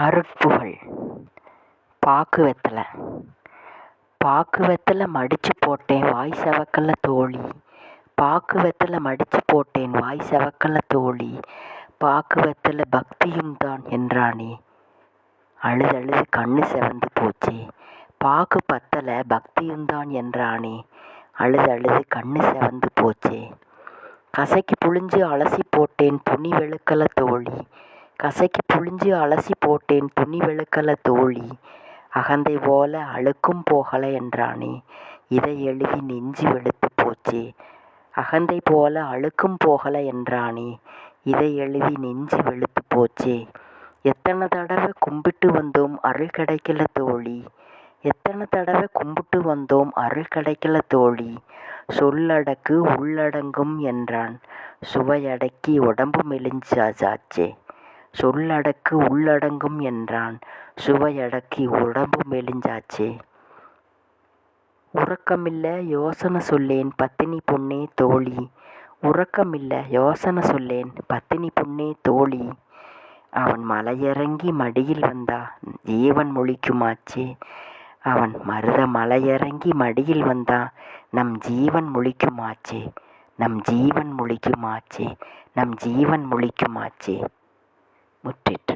அருட்புகழ் பாக்கு வெத்தலை பாக்கு வெத்தலை மடித்து போட்டேன் வாய் செவக்கல தோழி. பாக்கு வெத்தலை போட்டேன் வாய் செவக்கல தோழி. பாக்கு வெத்தலை பக்தியும் தான் என்றானே. அழுதழுது கண்ணு செவந்து போச்சே. பாக்கு பத்தலை பக்தியும் தான் என்றானே. அழுதழுது கண்ணு செவந்து போச்சே. கசக்கி புழிஞ்சு அலசி போட்டேன் துணி வெளுக்கல தோழி. கசக்கி புழிஞ்சு அலசி போட்டேன் துணி வெளுக்கல தோழி. அகந்தை போல அழுக்கும் போகல என்றானே. இதை எழுதி நெஞ்சு வெளுத்து போச்சே. அகந்தை போல அழுக்கும் போகல என்றானே. இதை எழுதி நெஞ்சு வெளுத்து போச்சே. எத்தனை தடவை கும்பிட்டு வந்தோம் அருள் கிடைக்கல தோழி. எத்தனை தடவை கும்பிட்டு வந்தோம் அருள் கிடைக்கல தோழி. சொல்லடக்கு உள்ளடங்கும் என்றான். சுவையடக்கி உடம்பு மெலிஞ்சாச்சே சொல்லடக்கு உள்ளடங்கும் என்றான். சுவையடக்கி உடம்பு மெலிஞ்சாச்சே. உறக்கமில்ல யோசனை சொல்லேன் பத்தினி பொண்ணே தோழி. உறக்கமில்ல யோசனை சொல்லேன் பத்தினி பொண்ணே தோழி. அவன் மலையிறங்கி மடியில் வந்தா ஜீவன் முழிக்குமாச்சே. அவன் மருத மலையிறங்கி மடியில் வந்தா நம் ஜீவன் முழிக்குமாச்சே. நம் ஜீவன் முழிக்குமாச்சே. நம் ஜீவன் முழிக்குமாச்சே. முற்றிற்று